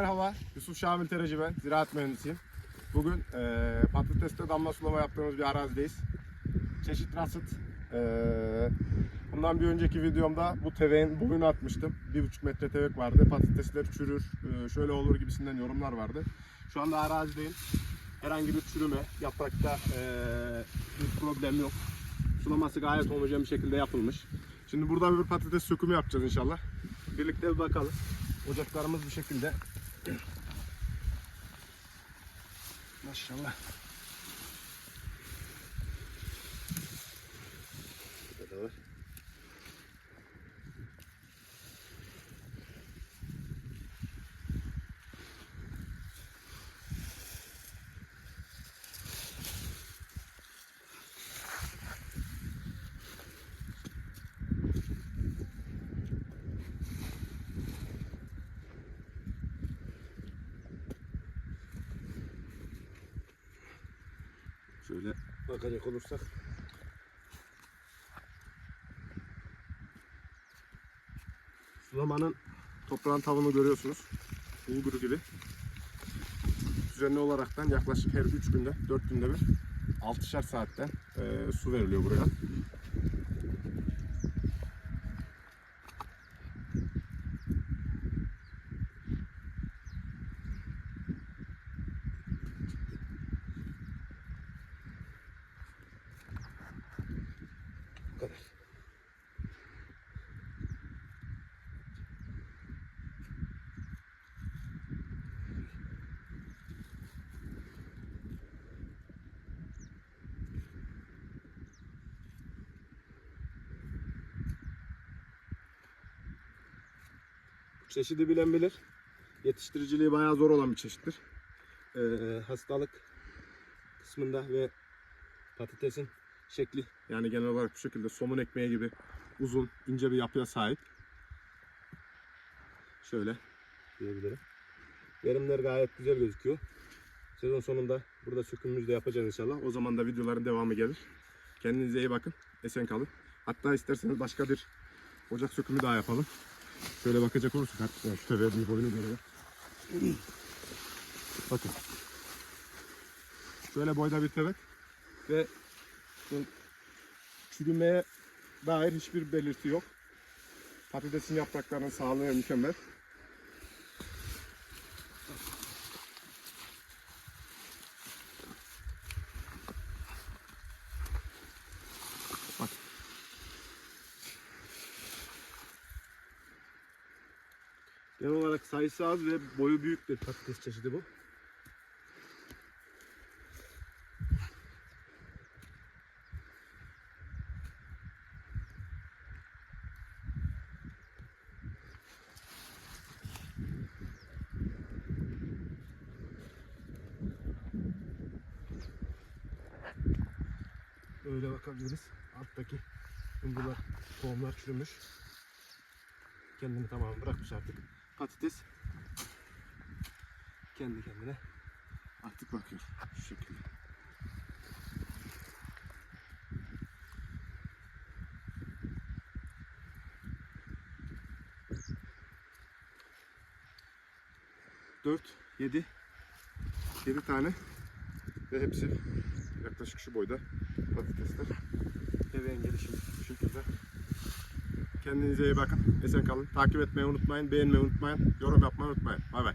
Merhaba, Yusuf Şamil Tereci ben, ziraat mühendisiyim. Bugün eee patateste damla sulama yaptığımız bir arazideyiz. Çeşit rasıt. eee, bundan bir önceki videomda bu teveğin boyunu atmıştım. 1,5 metre tevek vardı. Patatesler çürür, eee, şöyle olur gibisinden yorumlar vardı. Şu anda arazideyim. Herhangi bir çürüme, yaprakta eee, bir problem yok. Sulaması gayet homojen bir şekilde yapılmış. Şimdi burada bir patates sökümü yapacağız inşallah. Birlikte bir bakalım. Ocaklarımız bu şekilde. Maşallah. Burada da var. Şöyle bakacak olursak. Sulamanın toprağın tavanı görüyorsunuz. Bulgur gibi. Düzenli olaraktan yaklaşık her 3 günde, 4 günde bir 6'şer saatten eee, su veriliyor buraya. Kadar. Çeşidi bilen bilir. Yetiştiriciliği bayağı zor olan bir çeşittir. Ee, hastalık kısmında ve patatesin şekli yani genel olarak bu şekilde somun ekmeği gibi uzun ince bir yapıya sahip. Şöyle diyebilirim. Verimler gayet güzel gözüküyor. Sezon sonunda burada sökümümüzü de yapacağız inşallah. O zaman da videoların devamı gelir. Kendinize iyi bakın. Esen kalın. Hatta isterseniz başka bir ocak sökümü daha yapalım. Şöyle bakacak olursak hatta şu teveye bir boyunu görelim. Bakın. Şöyle boyda bir tevek ve çürümeye dair hiçbir belirti yok. Patatesin yapraklarının sağlığı mükemmel. Genel olarak sayısı az ve boyu büyük bir patates çeşidi bu. Böyle bakabiliriz. Alttaki umbular, tohumlar çürümüş. Kendini tamamen bırakmış artık. Patates kendi kendine artık bakıyor şu şekilde. Dört, yedi, yedi tane ve hepsi yaklaşık şu boyda patatesler. Deveğin gelişimi bu şekilde. Kendinize iyi bakın. Esen kalın. Takip etmeyi unutmayın. Beğenmeyi unutmayın. Yorum yapmayı unutmayın. Bay bay.